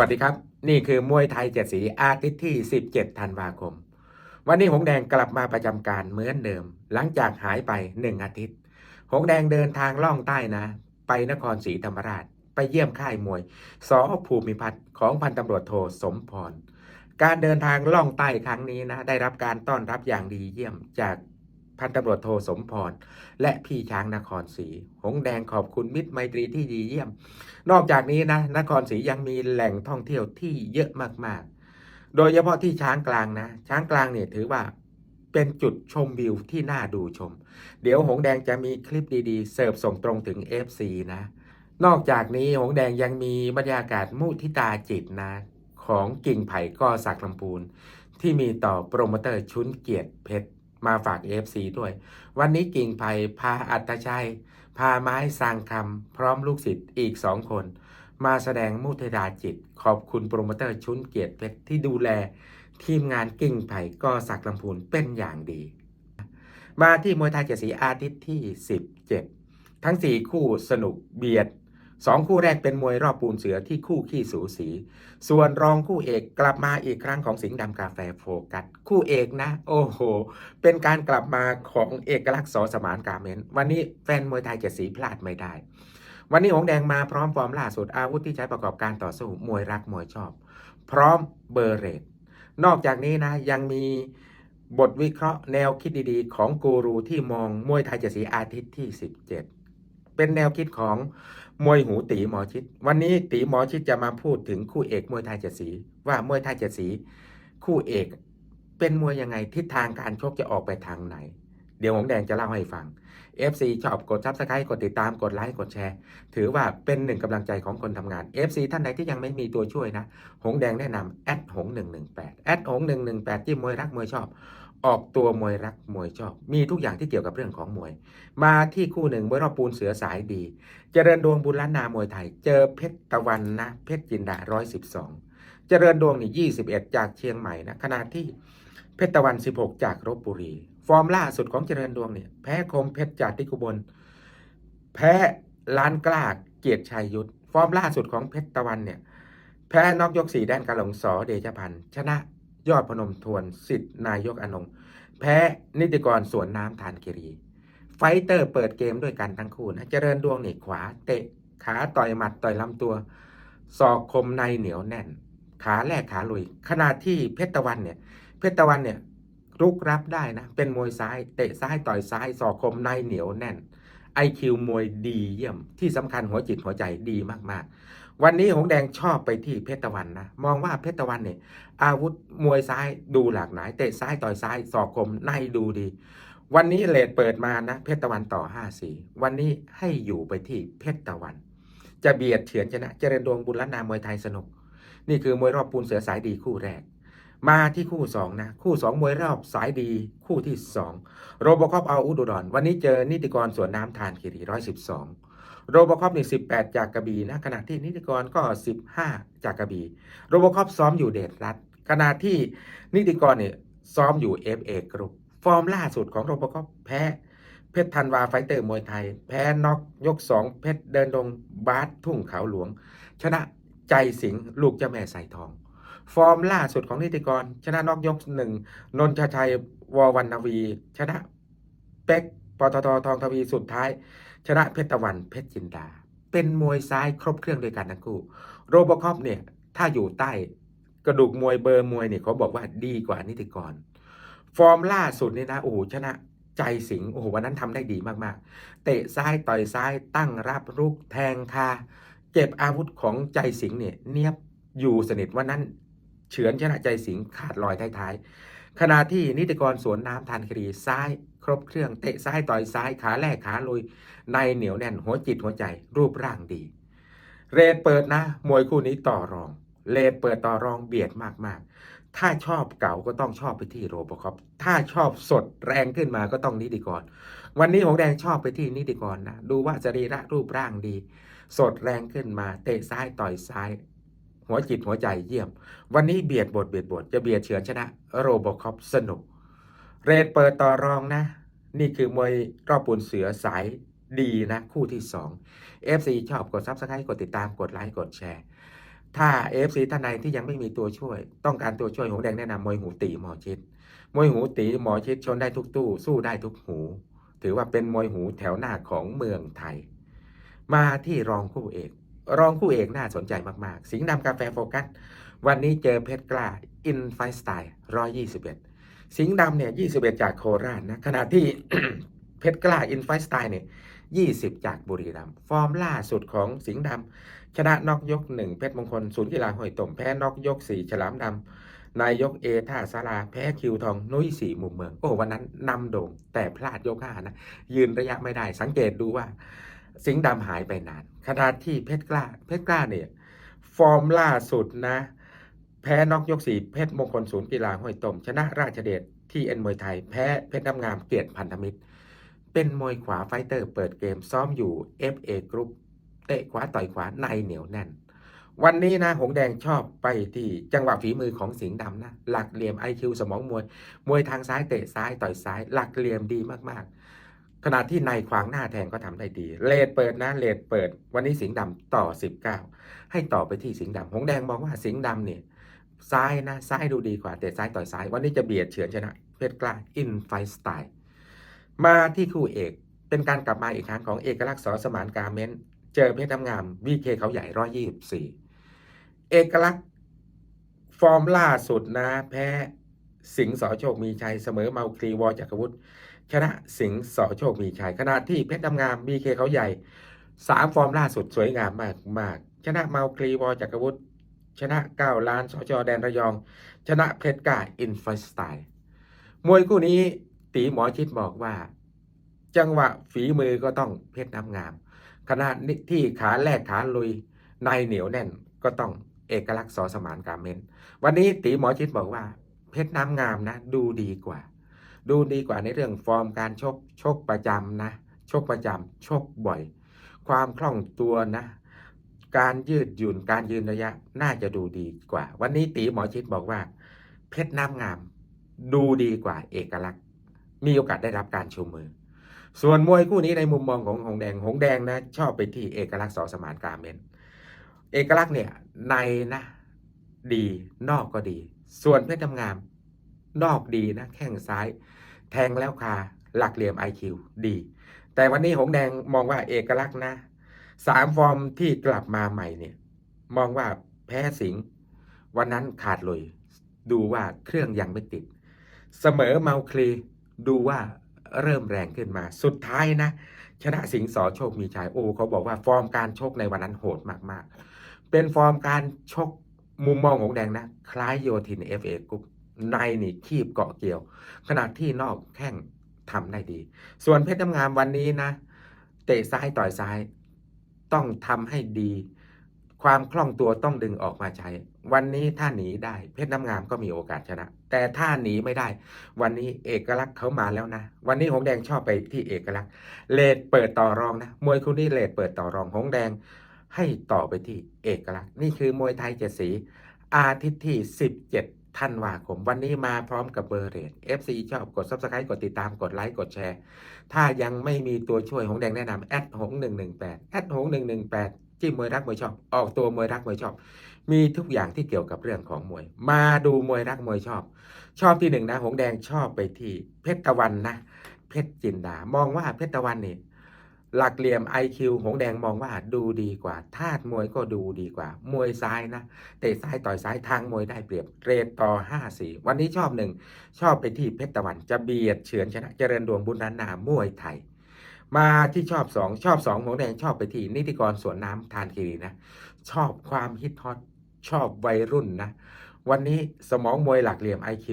วัสดีครับ นี่คือมวยไทยเจ็ดสีอาทิตย์ที่ 17 ธันวาคม วันนี้หงแดงกลับมาประจำการเหมือนเดิม หลังจากหายไปหนึ่งอาทิตย์ หงแดงเดินทางล่องใต้นะ ไปนครศรีธรรมราช ไปเยี่ยมค่ายมวยสอภูมิพัฒน์ของพันตำรวจโทสมพร การเดินทางล่องใต้ครั้งนี้นะ ได้รับการต้อนรับอย่างดีเยี่ยมจาก พันตำรวจโทสมพร และพี่ช้างนครศรีหงแดงขอบคุณมิตรไมตรีที่ดีเยี่ยม นอกจากนี้นะนครศรียังมีแหล่งท่องเที่ยวที่เยอะมากๆ โดยเฉพาะที่ช้างกลางนะ ช้างกลางเนี่ยถือว่าเป็นจุดชมวิวที่น่าดูชม เดี๋ยวหงแดงจะมีคลิปดีๆ เสิร์ฟส่งตรงถึง FC นะ นอกจากนี้หงแดงยังมีบรรยากาศมุทิตาจิตนะของกิ่งไผ่ก้อสักลำพูนที่มีต่อโปรโมเตอร์ชุนเกียรติเพชร มาฝาก FC ด้วย วันนี้กิ่งไผ่พาอัตชัย พาไม้สร้างคำพร้อมลูกศิษย์อีกสองคน มาแสดงมุทิตาจิต ขอบคุณโปรโมเตอร์ชุนเกียรติเพชรที่ดูแล ทีมงานกิ่งไผ่ก็สักลำพูนเป็นอย่างดี มาที่มวยไทยเจ็ดสีอาทิตย์ที่ 17 ทั้ง 4 คู่สนุกเบียด 2คู่แรกเป็นมวยรอบปูนเสือที่คู่ขี้สูสี ส่วนรองคู่เอกกลับมาอีกครั้งของสิงห์ดำกาแฟโฟกัส คู่เอกนะ โอ้โห เป็นการกลับมาของเอกลักษณ์สอสมานกาเมน วันนี้แฟนมวยไทยเจ็ดสีพลาดไม่ได้ วันนี้หงแดงมาพร้อมฟอร์มล่าสุดอาวุธที่ใช้ประกอบการต่อสู้มวยรักมวยชอบ พร้อมเบอร์เรตนอกจากนี้นะยังมีบทวิเคราะห์แนวคิดดีๆ ของกูรูที่มองมวยไทยเจ็ดสีอาทิตย์ที่ 17 เป็นแนวคิดของมวยหูตีหมอชิด วันนี้ตีหมอชิดจะมาพูดถึงคู่เอกมวยไทยเจ็ดสี ว่ามวยไทยเจ็ดสี คู่เอกเป็นมวยยังไงทิศทางการชกจะออกไปทางไหน เดี๋ยวหงแดงจะเล่าให้ฟัง FC ชอบกดซับสไครต์กดติดตามกดไลค์กดแชร์ ถือว่าเป็นหนึ่งกำลังใจของคนทำงาน FC ท่านใดที่ยังไม่มีตัวช่วยนะ หงแดงแนะนำแอดหง118แอดหง118ที่มวยรักมวยชอบ ออกตัวมวยรักมวยชอบ มีทุกอย่างที่เกี่ยวกับเรื่องของมวย มาที่คู่หนึ่งมวยรอบปูนเสือสายดี เจริญดวงบุญล้านนามวยไทย เจอเพชรตะวันนะ เพชรจินดา112เจริญดวงนี่21จากเชียงใหม่นะขณะที่เพชรตะวัน16จากลบบุรี ฟอร์มล่าสุดของเจริญดวงเนี่ยแพ้คมเพชรจากทิกุบล แพ้ล้านกล้าเกียรติชัยยุทธฟอร์มล่าสุดของเพชรตะวันเนี่ยแพ้นอกยกสีแดนกาหลงสอเดชพันธ์ชนะ ยอดพนมทวนสิทธิ์นายกอนงแพ้นิติกรสวนน้ำทานกิรี ไฟเตอร์เปิดเกมด้วยกันทั้งคู่นะเจริญดวงนี่ขวา เตะขาต่อยหมัดต่อยลำตัวศอกคมในเหนียวแน่น ขาแรกขาลุย ขณะที่เพชรตะวันเนี่ย เพชรตะวันเนี่ยรุกรับได้นะ เป็นมวยซ้าย เตะซ้ายต่อยซ้ายศอกคมในเหนียวแน่น ไอคิวมวยดีเยี่ยมที่สำคัญหัวจิตหัวใจดีมากๆ วันนี้หงแดงชอบไปที่เพชรตะวันนะ มองว่าเพชรตะวันเนี่ยอาวุธมวยซ้ายดูหลากหลายเตะซ้ายต่อยซ้ายศอกคมในดูดี วันนี้เลทเปิดมานะ เพชรตะวันต่อ5สีวันนี้ให้อยู่ไปที่เพชรตะวัน จะเบียดเฉือนชนะเจริญดวงบุญล้านนามวยไทยสนุก นี่คือมวยรอบปูนเสือสายดีคู่แรก มาที่คู่ 2 นะ คู่ 2 มวยรอบสายดีคู่ที่ 2 โรบอคอปเอาอุดรวันนี้เจอนิติกรสวนน้ำทานคิรี112 โรบอคอปนี่18 จากกระบี่นะขณะที่นิติกรก็ 15 จากกระบี่โรบอคอปซ้อมอยู่เดชรัฐขณะที่นิติกรเนี่ยซ้อมอยู่ FA กรุ๊ปฟอร์มล่าสุดของโรบอคอปแพ้เพชรธันวาไฟเตอร์มวยไทย แพ้น็อกยก2เพชรเดินดงบาสทุ่งเขาหลวง ชนะใจสิงห์ลูกเจ้าแม่ใส่ทอง ฟอร์มล่าสุดของนิติกร ชนะนอกยกหนึ่งนนทชัยวอวันนาวี ชนะเป็กปตททองทวีสุดท้าย ชนะเพชรตะวันเพชรจินดา เป็นมวยซ้ายครบเครื่องด้วยกันทั้งคู่โรบอคอปเนี่ยถ้าอยู่ใต้กระดูกมวยเบอร์มวยเนี่ยเขาบอกว่าดีกว่านิติกร ฟอร์มล่าสุดนี่นะโอ้โหชนะใจสิงโอ้โหวันนั้นทำได้ดีมากๆ เตะซ้ายต่อยซ้ายตั้งรับรุกแทงคาเก็บอาวุธของใจสิงเนี่ยเนียบอยู่สนิทวันนั้น เฉือนชนะใจสิงขาดลอยท้ายๆขณะที่นิติกรสวนน้ำทานคดีซ้ายครบเครื่องเตะซ้ายต่อยซ้ายขาแรกขาลุยในเหนียวแน่นหัวจิตหัวใจรูปร่างดี เรทเปิดนะ มวยคู่นี้ต่อรอง เรทเปิดต่อรองเบียดมากๆ ถ้าชอบเก่าก็ต้องชอบไปที่โรบอคอปถ้าชอบสดแรงขึ้นมาก็ต้องนิติกร วันนี้หงแดงชอบไปที่นิติกรนะดูว่าสรีระรูปร่างดี สดแรงขึ้นมา เตะซ้ายต่อยซ้าย หัวจิตหัวใจเยี่ยม วันนี้เบียดบทเบียดบทจะเบียดเฉือนชนะโรบอคอปสนุก เรทเปิดต่อรองนะ นี่คือมวยรอบปูนเสือสายดีนะ คู่ที่ 2 FC ชอบกด Subscribe กดติดตามกดไลค์กดแชร์ ถ้าเอฟซีท่านใดที่ยังไม่มีตัวช่วย ต้องการตัวช่วยหงแดงแนะนำมวยหูตีหมอชิดมวยหูตีหมอชิดชนได้ทุกตู้ สู้ได้ทุกหู ถือว่าเป็นมวยหูแถวหน้าของเมืองไทย มาที่รองคู่เอก รองคู่เอกน่าสนใจมากๆ สิงห์ดำกาแฟโฟกัส วันนี้เจอเพชรกล้า อินไฟสไตล์121สิงห์ดำเนี่ย21จากโคราชนะขณะที่เพชรกล้า อินไฟสไตล์เนี่ย20จากบุรีรัมย์ฟอร์มล่าสุดของสิงห์ดำชนะนอกยก1เพชรมงคลศูนย์กีฬาห้วยต่มแพ้นอกยก4ฉลามดำนายยกเอท่าสาราแพ้คิวทองนุ้ยสีมุมเมือง โอ้วันนั้นนำโด่งแต่พลาดยกห้านะ ยืนระยะไม่ได้สังเกตดูว่า สิงห์ดำหายไปนานขณะที่เพชรกล้า เพชรกล้าเนี่ย ฟอร์มล่าสุดนะ แพ้นอกยกสี่เพชรมงคลศูนย์กีฬาห้วยต้มชนะราชเดชที่เอ็นมวยไทย แพ้เพชรน้ำงามเกียรติพันธมิตร เป็นมวยขวาไฟเตอร์เปิดเกมซ้อมอยู่ FA กรุ๊ปเตะขวาต่อยขวาในเหนียวแน่น วันนี้นะหงแดงชอบไปที่จังหวะฝีมือของสิงห์ดำนะ หลักเหลี่ยม IQ สมองมวย มวยทางซ้ายเตะซ้ายต่อยซ้าย หลักเหลี่ยมดีมากๆ ขณะที่ในขวางหน้าแทงก็ทำได้ดี เลดเปิดนะ เลดเปิด วันนี้สิงห์ดำต่อ 19 ให้ต่อไปที่สิงห์ดำหงแดงมองว่าสิงห์ดำเนี่ยซ้ายนะ ซ้ายดูดีกว่า แต่ซ้ายต่อยซ้าย วันนี้จะเบียดเฉือนชนะ เพชรกล้าอินไฟสไตล์มาที่คู่เอก เป็นการกลับมาอีกครั้งของเอกลักษณ์สอสมานการเมนเจอเพชรน้ำงามวีเคเขาใหญ่ร้อยยี่สิบสี่เอกลักษณ์ฟอร์มล่าสุดนะ แพ้สิงห์สอโชคมีชัยเสมอเมาคลีวอจักรวุฒิ ชนะสิงห์สอโชคมีชัยขณะที่เพชรน้ำงามวีเคเขาใหญ่สามฟอร์มล่าสุดสวยงามมากมากชนะเมาคลีวอจักรวุฒิชนะเก้าล้านสจแดนระยอง ชนะเพชรกาอินฟสไตล์มวยคู่นี้ตีหมอชิดบอกว่า จังหวะฝีมือก็ต้องเพชรน้ำงามขณะที่ขาแรกขาลุยในเหนียวแน่นก็ต้องเอกลักษณ์สอสมานการเมนวันนี้ตีหมอชิดบอกว่า เพชรน้ำงามนะ ดูดีกว่า ดูดีกว่าในเรื่องฟอร์มการชกชกประจำนะชกประจำชกบ่อย ความคล่องตัวนะ การยืดหยุ่นการยืนระยะน่าจะดูดีกว่า วันนี้ตีหมอชิดบอกว่า เพชรน้ำงาม ดูดีกว่าเอกลักษณ์ มีโอกาสได้รับการชูมือ ส่วนมวยคู่นี้ในมุมมองของหงแดงหงแดงนะชอบไปที่เอกลักษณ์สอสมานกาเมนเอกลักษณ์เนี่ยในนะดีนอกก็ดี ส่วนเพชรทำงาม นอกดีนะแข้งซ้าย แทงแล้วคาหลักเหลี่ยม IQ ดี แต่วันนี้หงแดงมองว่าเอกลักษณ์นะสามฟอร์มที่กลับมาใหม่เนี่ย มองว่าแพ้สิงห์วันนั้นขาดเลยดูว่าเครื่องยังไม่ติด เสมอเมาคลีดูว่าเริ่มแรงขึ้นมา สุดท้ายนะ ชนะสิงห์สอโชคมีชัยโอ้เขาบอกว่าฟอร์มการชกในวันนั้นโหดมากๆ เป็นฟอร์มการชกมุมมองของแดงนะ คล้ายโยทินเอฟเอกรุ๊ป ในนี่คีบเกาะเกี่ยว ขณะที่นอกแข้งทำได้ดี ส่วนเพชรน้ำงามวันนี้นะ เตะซ้ายต่อยซ้าย ต้องทำให้ดี ความคล่องตัวต้องดึงออกมาใช้ วันนี้ถ้าหนีได้ เพชรน้ำงามก็มีโอกาสชนะ แต่ถ้าหนีไม่ได้ วันนี้เอกลักษณ์เขามาแล้วนะ วันนี้หงแดงชอบไปที่เอกลักษณ์ เลดเปิดต่อรองนะ มวยคู่นี้เลดเปิดต่อรองหงแดง ให้ต่อไปที่เอกลักษณ์ นี่คือมวยไทยเจ็ดสี อาทิตย์ที่ 17 ธันวาคม วันนี้มาพร้อมกับเบอร์เรท FC ชอบกด Subscribe กดติดตามกดไลค์กดแชร์ ถ้ายังไม่มีตัวช่วยหงแดงแนะนำแอดหง118แอดหง118จิ้มมวยรักมวยชอบ ออกตัวมวยรักมวยชอบ มีทุกอย่างที่เกี่ยวกับเรื่องของมวย มาดูมวยรักมวยชอบ ชอบที่หนึ่งนะ หงแดงชอบไปที่เพชรตะวันนะ เพชรจินดามองว่าเพชรตะวันนี่ หลักเหลี่ยม IQ หงแดงมองว่าดูดีกว่าธาตุมวยก็ดูดีกว่า มวยซ้ายนะเตะซ้ายต่อยซ้ายทางมวยได้เปรียบเรทต่อ 5 4 วันนี้ชอบหนึ่งชอบไปที่เพชรตะวันจะเบียดเฉือนชนะเจริญดวงบุญนันนามวยไทย มาที่ชอบสองชอบสองหงแดงชอบไปที่นิติกรสวนน้ำทานคีรีนะ ชอบความฮิตฮอตชอบวัยรุ่นนะ วันนี้สมองมวยหลักเหลี่ยม IQ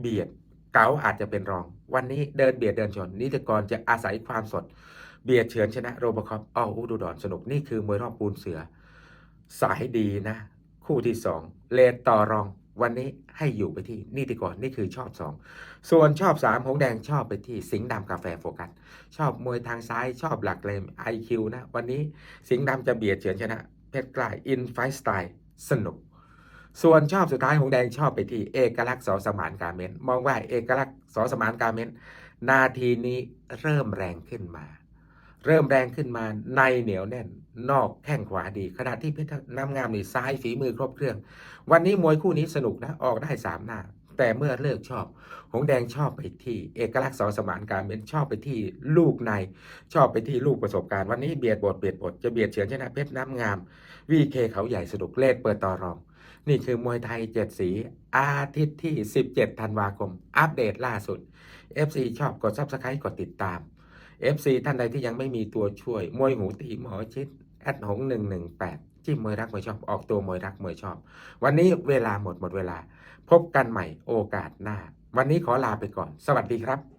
เบียดเก๋าอาจจะเป็นรอง วันนี้เดินเบียดเดินชน นิติกรจะอาศัยความสด เบียดเฉือนชนะโรบคอปอ้ออุดูดอนสนุกนี่คือมวยรอบปูนเสือ สายดีนะ คู่ที่สองเลนต่อรองวันนี้ให้อยู่ไปที่นิติกรนี่คือชอบสองส่วนชอบสามหงแดงชอบไปที่สิงห์ดำกาแฟโฟกัส ชอบมวยทางซ้ายชอบหลักเลม IQ นะ วันนี้สิงห์ดำจะเบียดเฉือนชนะ เพชรกล้าอินไฟสไตล์สนุก ส่วนชอบสุดท้ายหงแดงชอบไปที่เอกลักษณ์สอสมานการเมนมองว่าเอกลักษณ์สอสมานการเมนนาทีนี้เริ่มแรงขึ้นมา เริ่มแรงขึ้นมาในเหนียวแน่น นอกแข้งขวาดี ขณะที่เพชรน้ำงามนี่ซ้ายฝีมือครบเครื่อง วันนี้มวยคู่นี้สนุกนะ ออกได้สามหน้า แต่เมื่อเลิกชอบ หงแดงชอบไปที่เอกลักษณ์สอสมานการเป็นชอบไปที่ลูกใน ชอบไปที่ลูกประสบการณ์ วันนี้เบียดบทเบียดบทจะเบียดเฉือนชนะเพชรน้ำงาม วีเคเขาใหญ่สนุกเลศเปิดต่อรอง นี่คือมวยไทยเจ็ดสีอาทิตย์ที่ 17 ธันวาคม อัปเดตล่าสุด FC ชอบกด Subscribe กดติดตาม FC ท่านใดที่ยังไม่มีตัวช่วย มวยหูตีหมอชิดแอดหง118จิ้มมวยรักมวยชอบออกตัวมวยรักมวยชอบ วันนี้เวลาหมดหมดเวลา พบกันใหม่โอกาสหน้า วันนี้ขอลาไปก่อน สวัสดีครับ